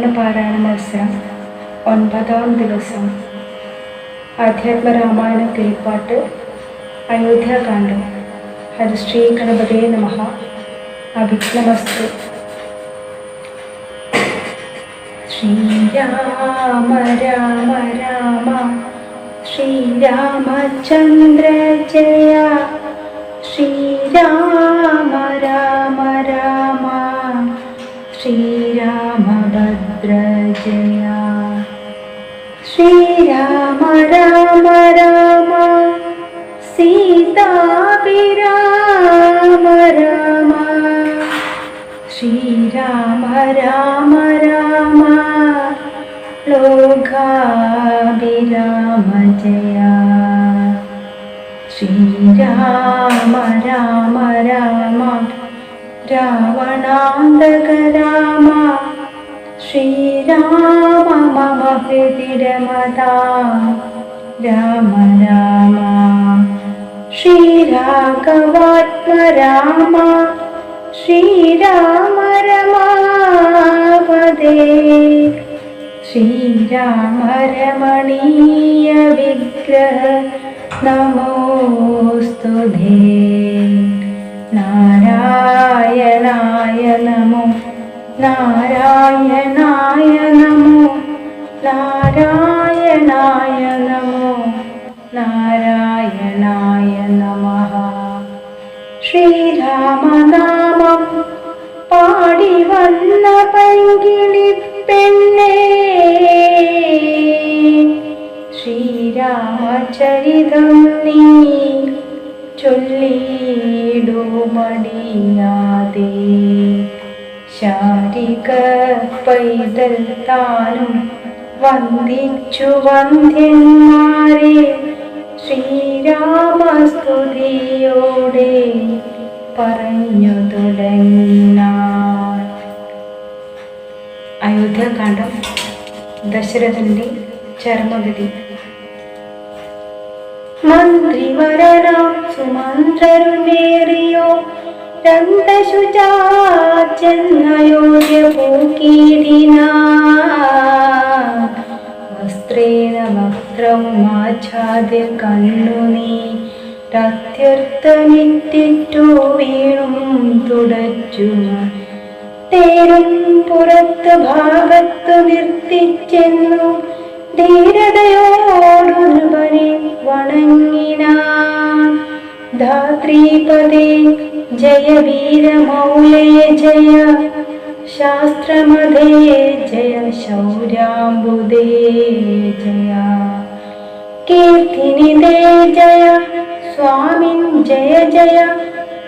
രാമായണ പാരായണ മത്സരം ഒൻപതാം ദിവസം. ആധ്യാത്മ രാമായണ കിളിപ്പാട്ട് അയോധ്യാകാന്ഡം ഹരിശ്രീ ഗണപതേ നമ. അഭിഘ്നമസ്തു ശ്രീരാമ രാമ രാമ ശ്രീരാമചന്ദ്ര ജയ. ശ്രീരാമ രാമ രാമ ശ്രീരാമഭദ്ര ജയ ശ്രീരാമ രാമ രാമ സീതാഭിരാമ രാമ ശ്രീരാമ രാമ രാമ ലോകാഭിരാമ ജയ. ശ്രീരാമ രാമ രാമ രാവണാന്തക രാമ മമ ഹൃതി രമത രാമ രാമ ശ്രീരാഘവാത്മ രാമ ശ്രീരാമ രമാപദേ ശ്രീരാമ രമണീയ വിഗ്രഹ നമോസ്തുതേ. നാരായണായ നമോ നാരായണായ പൈകിളി പെണ്ണേ. ശ്രീരാമചരിതം നീ ചൊല്ലിടുമടിയാതെ. ശാരിക പൈതൽ താനും വന്ദിച്ചു വന്ധ്യന്മാരെ. ശ്രീരാമസ്തുതിയോടെ പറഞ്ഞു തുടങ്ങാൻ അയോധ്യാകാന്ഡം ദശരഥന്റെ ചർമ്മഗതി മന്ത്രിവരണം സുമന്ത്രരുമേറിയോ രണ്ടശുചാചെന്നയോധ്യ പൂക്കീടിന വസ്ത്രേണ വക്രവുമാച്ഛാദ്യ കണ്ണുനീ പ്രത്യർത്ഥമിറ്റിറ്റു വീണും തുടച്ചു തേരും പുറത്ത് ഭാഗത്തു നിർത്തിച്ചെന്നു ധീരതയോടുപനെ വണങ്ങിനാൻ ധാത്രീപദേ ജയ വീരമൗലേ ജയ ശാസ്ത്രമതേ ജയ ശൗര്യാംബുദേ ജയ. കീർത്തിനിതേ ജയ സ്വാമിൻ ജയ ജയ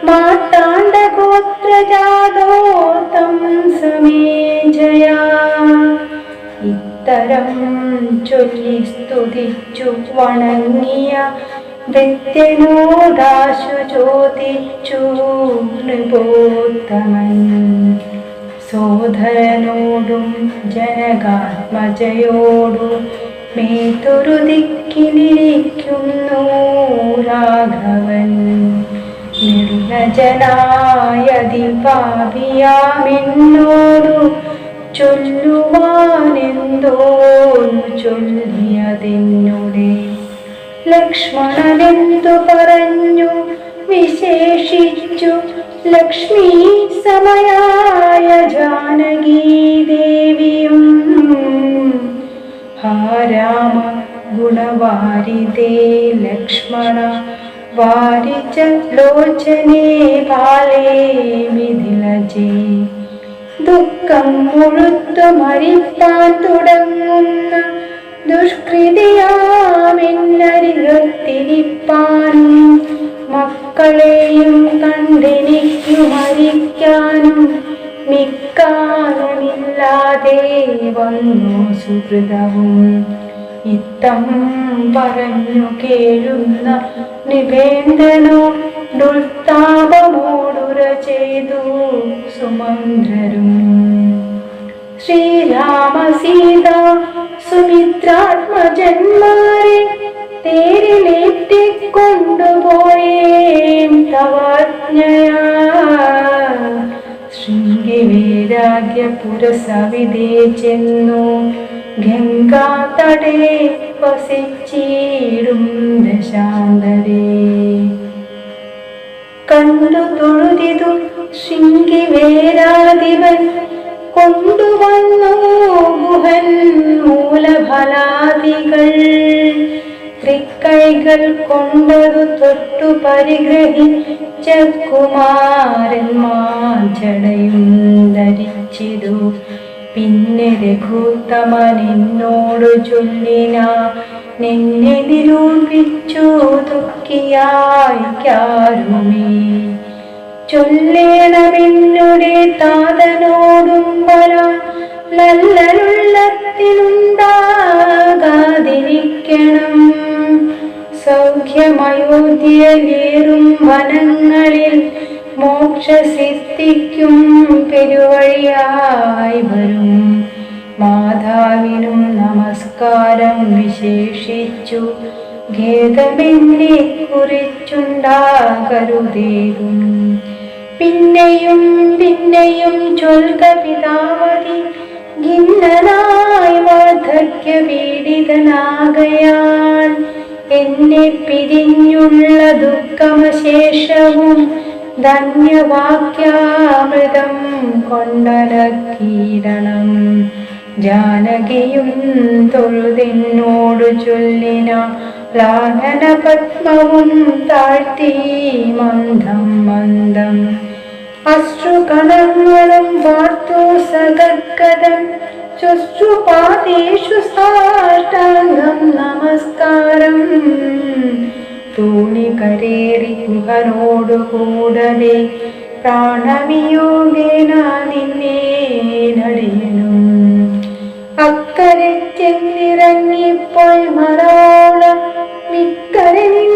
മാർത്താണ്ഡഗോത്രജാതോത്തം സമേ ജയ ഇത്തരം ചൊല്ലി സ്തുതിച്ചു വണങ്ങിയ വ്യക്തനോദാശു ചോദിച്ചു നൃപോത്തമൻ സോദരനോടും ജനകാത്മജയോടും മേതൊരു ദിക്കിലിരിക്കുന്നു രാഘവൻ. നിർലജനായതി പാപിയാമെന്നോടു ചൊല്ലുവാനെന്തോന്നു ചൊല്ലിയതെന്നുടെ. ലക്ഷ്മണനെന്തു പറഞ്ഞു? വിശേഷിച്ചു. ലക്ഷ്മി സമയായ ജാനകീ ദേവിയും ഹാരാമ ഗുണവാരിതേ ലക്ഷ്മണ വാരിച്ച ലോചനേ ബാലേ മിഥിലജേ ദുഃഖം മുഴുത്തു മരിപ്പാൻ തുടങ്ങുന്ന ദുഷ്കൃതിയാമെന്നരികത്തിരിപ്പാനും മക്കളെയും കണ്ടെനിക്കു മരിക്കാനും മിക്കാനുമില്ലാതെ വന്നു സുഹൃതവും. ഇത്തം പറഞ്ഞു കേഴുന്ന നിവേന്ദ്രനോ ദുൽത്താപമോടുര ചെയ്തു സുമന്ത്രരും. ശ്രീരാമ സീത സുമിത്രാത്മജന്മാരെ തേരിലേറ്റിക്കൊണ്ടുപോയേം തവാജ്ഞയാ. വൈരാഗ്യപുരസവിതേ ചെന്നു ഗംഗാതടേ വസിച്ചിടും ദശാന്തരേ. കണ്ടു തൊഴുതിതു ശൃംഗി വേരാധിപൻ കൊണ്ടുവന്നു ഗുഹൻ മൂലഫലാദികൾ. തൃക്കൈകൾ കൊണ്ടതു തൊട്ടു പരിഗ്രഹിച്ച കുമാരന്മാർ ജടയും ധരിച്ചിതു. പിന്നെ രഘുത്തമൻ എന്നോട് ചൊല്ലിന നിന്നെ നിരൂപിച്ചു ദുഃഖിയായിക്കാരുമേ ചൊല്ലേണമെന്നുടെ താതനോടും പല ലല്ലലുള്ളത്തിനുണ്ടാകാതിരിക്കണം സൗഖ്യമയോധ്യയിലേറും വനങ്ങളിൽ മോക്ഷസിദ്ധിക്കും പെരുവഴിയായി വരും. മാതാവിനും നമസ്കാരം വിശേഷിച്ചു. ഖേദമെന്നെ കുറിച്ചുണ്ടാകരുതേകും പിന്നെയും പിന്നെയും ചൊൽക പിതാവതി ഖിന്നനായി വാർദ്ധക്യ പീഡിതനാകയാൽ. എന്നെ പിരിഞ്ഞുള്ള ദുഃഖമശേഷവും ധന്യവാക്യാമൃതം കൊണ്ടലക്കീരണം ജാനകിയും തൊഴുതിന്നോടു ചൊല്ലിന ലാഘന പത്മവും താഴ്ത്തി മന്ദം മന്ദം. അശ്രുകണങ്ങളും വാർത്തു സഗദ്ഗതം ചുശ്രുപാദേഷു സാഷ്ടാംഗം നമസ്കാരം. തോണി കരേറി ഗുഹനോടു കൂടവേ പ്രാണവിയോഗേന നിന്നെ നടിയനും അക്കരയ്ക്കെന്നിറങ്ങിപ്പോയി മറോളം മിക്കരനിൽ